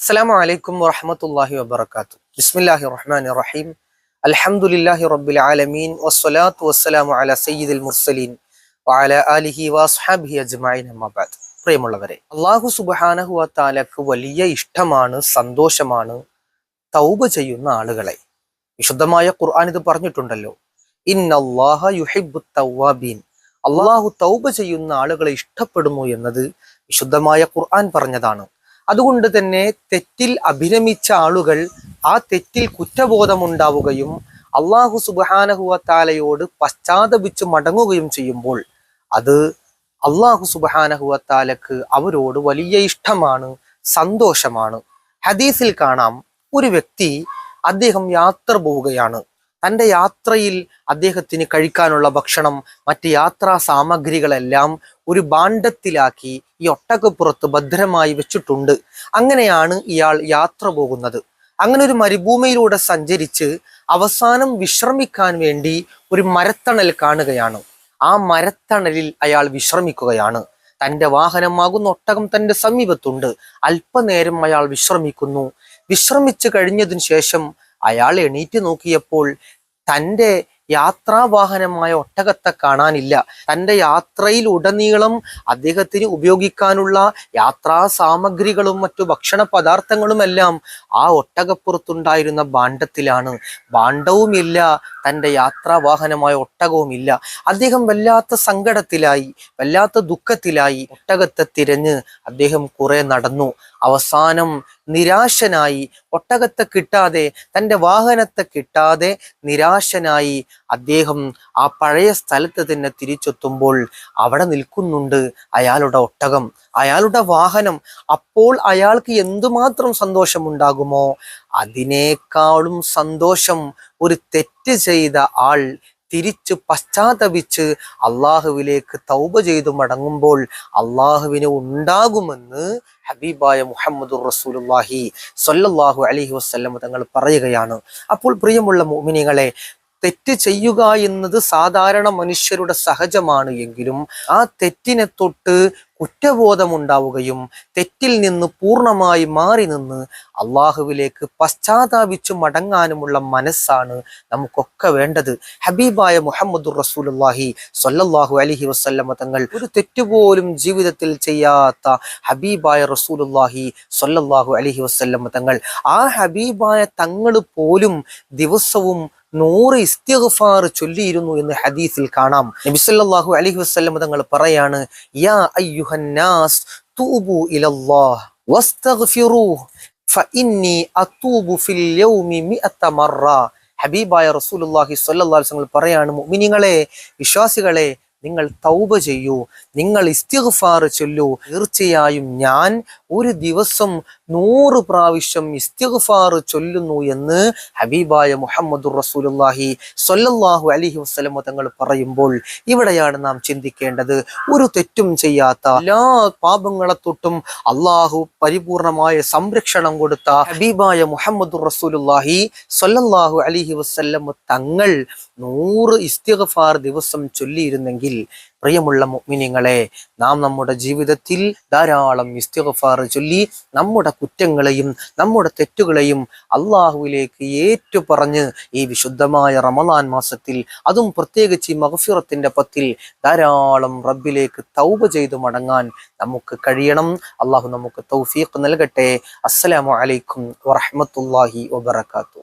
അസ്സാം വലൈക്കും വറഹമത്തല്ലാഹി വബർക്കാത്തു ബിസ്മില്ലാഹി റഹ്മാൻ റഹീം അൽഹംദുലില്ലാഹി റബ്ബിൽ ആലമീൻ വസ്സലാത്തു വസ്സലാമു അല സയ്യിദുൽ മുർസലീൻ വഅല ആലിഹി വസ്ഹാബിഹി അജ്മഈൻ അമ്മാബാദ് പ്രിയമുള്ളവരെ അള്ളാഹു സുബ്ഹാനഹു വതആലക്ക് വലിയ ഇഷ്ടമാണ് സന്തോഷമാണ് തൗബ ചെയ്യുന്ന ആളുകളെ. വിശുദ്ധമായ ഖുർആൻ ഇത് പറഞ്ഞിട്ടുണ്ടല്ലോ. ഇന്നല്ലാഹ യുഹിബ്ബു തവ്വാബീൻ അള്ളാഹു തൗബ ചെയ്യുന്ന ആളുകളെ ഇഷ്ടപ്പെടുന്നു എന്നത് വിശുദ്ധമായ ഖുർആൻ പറഞ്ഞതാണ്. അതുകൊണ്ട് തന്നെ തെറ്റിൽ അഭിരമിച്ച ആളുകൾ ആ തെറ്റിൽ കുറ്റബോധമുണ്ടാവുകയും അള്ളാഹു സുബഹാനഹുവത്താലയോട് പശ്ചാത്തപിച്ച് മടങ്ങുകയും ചെയ്യുമ്പോൾ അത് അള്ളാഹു സുബഹാനഹുവത്താലക്ക് അവരോട് വലിയ ഇഷ്ടമാണ് സന്തോഷമാണ്. ഹദീസിൽ കാണാം ഒരു വ്യക്തി അദ്ദേഹം യാത്ര പോവുകയാണ്. തന്റെ യാത്രയിൽ അദ്ദേഹത്തിന് കഴിക്കാനുള്ള ഭക്ഷണം മറ്റ് യാത്രാ സാമഗ്രികളെല്ലാം ഒരു ഭാണ്ഡത്തിലാക്കി ഈ ഒട്ടകപ്പുറത്ത് ഭദ്രമായി വെച്ചിട്ടുണ്ട്. അങ്ങനെയാണ് ഇയാൾ യാത്ര പോകുന്നത്. അങ്ങനെ ഒരു മരുഭൂമിയിലൂടെ സഞ്ചരിച്ച് അവസാനം വിശ്രമിക്കാൻ വേണ്ടി ഒരു മരത്തണൽ കാണുകയാണ്. ആ മരത്തണലിൽ അയാൾ വിശ്രമിക്കുകയാണ്. തന്റെ വാഹനമാകുന്ന ഒട്ടകം തന്റെ സമീപത്തുണ്ട്. അല്പനേരം അയാൾ വിശ്രമിക്കുന്നു. വിശ്രമിച്ചു കഴിഞ്ഞതിന് ശേഷം അയാൾ എണീറ്റ് നോക്കിയപ്പോൾ തന്റെ യാത്രാവാഹനമായ ഒട്ടകത്തെ കാണാനില്ല. തന്റെ യാത്രയിൽ ഉടനീളം അദ്ദേഹത്തിന് ഉപയോഗിക്കാനുള്ള യാത്രാ സാമഗ്രികളും മറ്റു ഭക്ഷണ പദാർത്ഥങ്ങളുമെല്ലാം ആ ഒട്ടകപ്പുറത്തുണ്ടായിരുന്ന ഭാണ്ഡത്തിലാണ്. ഭാണ്ഡവുമില്ല തന്റെ യാത്രാവാഹനമായ ഒട്ടകവുമില്ല. അദ്ദേഹം വല്ലാത്ത സങ്കടത്തിലായി വല്ലാത്ത ദുഃഖത്തിലായി ഒട്ടകത്തെ തിരഞ്ഞ് അദ്ദേഹം കുറെ നടന്നു. അവസാനം നിരാശനായി. ഒട്ടകത്തെ കിട്ടാതെ തന്റെ വാഹനത്തെ കിട്ടാതെ നിരാശനായി. അദ്ദേഹം ആ പഴയ സ്ഥലത്ത് തന്നെ തിരിച്ചെത്തുമ്പോൾ അവിടെ നിൽക്കുന്നുണ്ട് അയാളുടെ ഒട്ടകം അയാളുടെ വാഹനം. അപ്പോൾ അയാൾക്ക് എന്തുമാത്രം സന്തോഷമുണ്ടാകുമോ? അതിനേക്കാളും സന്തോഷം ഒരു തെറ്റ് ചെയ്ത ആൾ തിരിച്ച് പശ്ചാത്തപിച്ച് അള്ളാഹുവിലേക്ക് തൗബ ചെയ്തു മടങ്ങുമ്പോൾ അള്ളാഹുവിന് ഉണ്ടാകുമെന്ന് ഹബീബായ മുഹമ്മദ് റസൂലുല്ലാഹി സൊല്ലാഹു അലഹി വസ്ല്ലം തങ്ങൾ പറയുകയാണ്. അപ്പോൾ പ്രിയമുള്ള മോമിനികളെ തെറ്റ് ചെയ്യുക എന്നത് സാധാരണ മനുഷ്യരുടെ സഹജമാണ് എങ്കിലും ആ തെറ്റിനെ തൊട്ട് കുറ്റബോധമുണ്ടാവുകയും തെറ്റിൽ നിന്ന് പൂർണമായി മാറി നിന്ന് അള്ളാഹുവിലേക്ക് പശ്ചാത്താപിച്ചു മടങ്ങാനുമുള്ള മനസ്സാണ് നമുക്കൊക്കെ വേണ്ടത്. ഹബീബായ മുഹമ്മദ് റസൂലുല്ലാഹി സൊല്ലാഹു അലഹി വസ്ല്ലമ തങ്ങൾ ഒരു തെറ്റുപോലും ജീവിതത്തിൽ ചെയ്യാത്ത ഹബീബായ റസൂലുല്ലാഹി സൊല്ലാഹു അലഹി വസ്ല്ലമ തങ്ങൾ ആ ഹബീബായ തങ്ങൾ പോലും ദിവസവും നൂറ് ഇസ്തിഗ്ഫാർ ചൊല്ലിയിരുന്നു എന്ന് ഹദീസിൽ കാണാം. നബി അലഹി വസല്ലം തങ്ങൾ പറയാണ് യാ അയ്യുഹന്നാസ് തൂബു ഇലല്ലാഹ് വസ്തഗ്ഫിറൂഹ് ഫഇന്നി അതൂബു ഫിൽ യൗമി മിഅത മറ ഹബീബായ റസൂലുള്ളാഹി സ്വല്ലല്ലാഹു അലൈഹി വസല്ലം പറയാണ് മുഅ്മിനീങ്ങളെ വിശ്വാസികളെ നിങ്ങൾ തൗബ ചെയ്യൂ നിങ്ങൾ ഇസ്തിഗ്ഫാർ ചൊല്ലൂ. തീർച്ചയായും ഞാൻ ഒരു ദിവസം നൂറ് പ്രാവശ്യം ഇസ്തിഗ്ഫാർ ചൊല്ലുന്നു എന്ന് ഹബീബായ മുഹമ്മദ് റസൂലുല്ലാഹി സൊല്ലാഹു അലിഹി വസ്ലമ തങ്ങൾ പറയുമ്പോൾ ഇവിടെയാണ് നാം ചിന്തിക്കേണ്ടത്. ഒരു തെറ്റും ചെയ്യാത്ത എല്ലാ പാപങ്ങളെ തൊട്ടും അള്ളാഹു പരിപൂർണമായ സംരക്ഷണം കൊടുത്ത ഹബീബായ മുഹമ്മദ് റസൂലുല്ലാഹി സൊല്ലാഹു അലിഹി വസ്ലമ തങ്ങൾ നൂറ് ഇസ്തിഗ്ഫാർ ദിവസം ചൊല്ലിയിരുന്നെങ്കിൽ പ്രിയമുള്ള മുഅ്മിനീങ്ങളെ നാം നമ്മുടെ ജീവിതത്തിൽ ധാരാളം ഇസ്തിഗ്ഫാർ ചൊല്ലി നമ്മുടെ കുറ്റങ്ങളെയും നമ്മുടെ തെറ്റുകളെയും അള്ളാഹുവിലേക്ക് ഏറ്റു പറഞ്ഞ് ഈ വിശുദ്ധമായ റമദാൻ മാസത്തിൽ അതും പ്രത്യേകിച്ച് ഈ മഹഫിറത്തിന്റെ പത്തിൽ ധാരാളം റബ്ബിലേക്ക് തൗബ ചെയ്തു മടങ്ങാൻ നമുക്ക് കഴിയണം. അള്ളാഹു നമുക്ക് തൗഫീഖ് നൽകട്ടെ. അസ്സലാമു അലൈക്കും വറഹ്മത്തുള്ളാഹി വബറകാതുഹു.